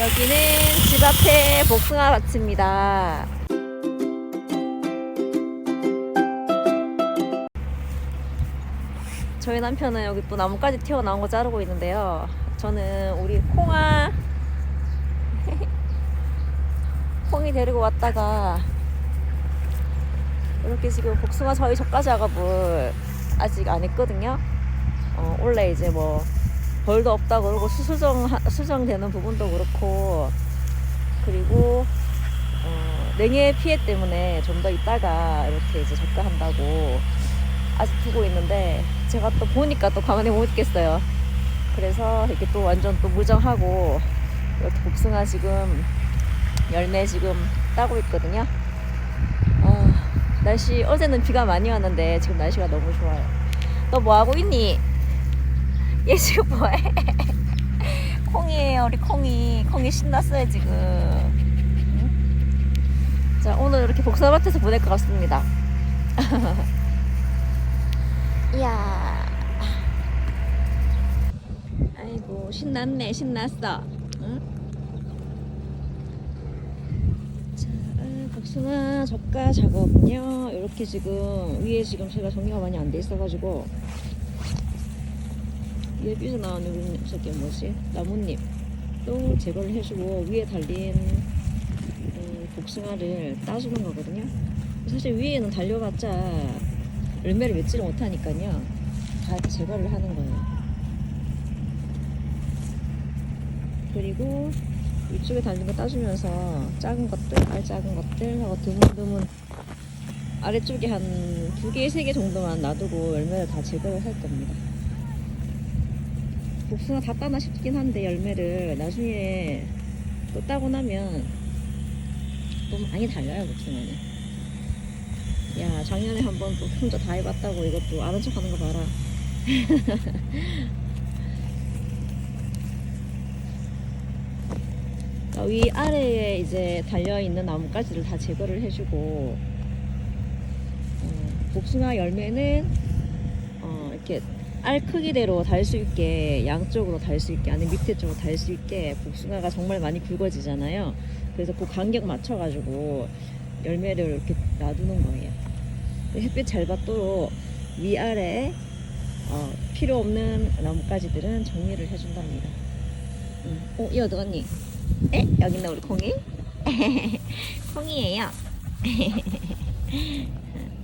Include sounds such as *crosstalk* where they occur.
여기는 집 앞에 복숭아 밭입니다. 저희 남편은 여기 또 나뭇가지 튀어나온 거 자르고 있는데요. 저는 우리 콩아 *laughs* 콩이 데리고 왔다가 이렇게 지금 복숭아 저희 저까지 작업을 아직 안 했거든요. 어, 원래 이제 뭐 벌도 없다 그러고 수수정 수정되는 부분도 그렇고 그리고 어, 냉해 피해 때문에 좀 더 있다가 이렇게 이제 적가한다고 아직 두고 있는데 제가 또 보니까 또 가만히 못 있겠어요. 그래서 이렇게 또 완전 또 무정하고 이렇게 복숭아 지금 열매 지금 따고 있거든요. 아, 날씨 어제는 비가 많이 왔는데 지금 날씨가 너무 좋아요. 너 뭐 하고 있니? 얘 지금 뭐해? *laughs* 콩이에요, 우리 콩이. 콩이 신났어요 지금. 응? 자 오늘 이렇게 복숭아밭에서 보낼 것 같습니다. *laughs* 이야. 아이고 신났네 신났어. 응? 자 아, 복숭아 젓가 작업은요. 이렇게 지금 위에 지금 제가 정리가 많이 안 돼 있어가지고 삐져 나오는 저게 뭐지? 나뭇잎 또 제거를 해주고 위에 달린 음, 복숭아를 따주는 거거든요. 사실 위에는 달려봤자 열매를 맺지를 못하니까요. 다 제거를 하는 거예요. 그리고 위쪽에 달린 거 따주면서 작은 것들, 알 작은 것들 하고 드문드문 아래쪽에 한 두 개, 세 개 정도만 놔두고 열매를 다 제거를 할 겁니다. 복숭아 다 따나 싶긴 한데 열매를 나중에 또 따고 나면 또 많이 달려요 복숭아는. 야 작년에 한번 또 혼자 다 해봤다고 이것도 아는 척 하는 거 봐라 어, 위 아래에 이제 달려있는 나뭇가지를 다 제거를 해주고 어, 복숭아 열매는 어, 이렇게 알 크기대로 달 수 있게 양쪽으로 달 수 있게 아니면 밑에 쪽으로 달 수 있게 복숭아가 정말 많이 굵어지잖아요 그래서 그 간격 맞춰가지고 열매를 이렇게 놔두는 거예요 햇빛 잘 받도록 위아래 어, 필요 없는 나뭇가지들은 정리를 해준답니다. 응. 어, 이 어디 갔니? 에? 여기 있네 우리 콩이? 콩이에요. *laughs* *laughs*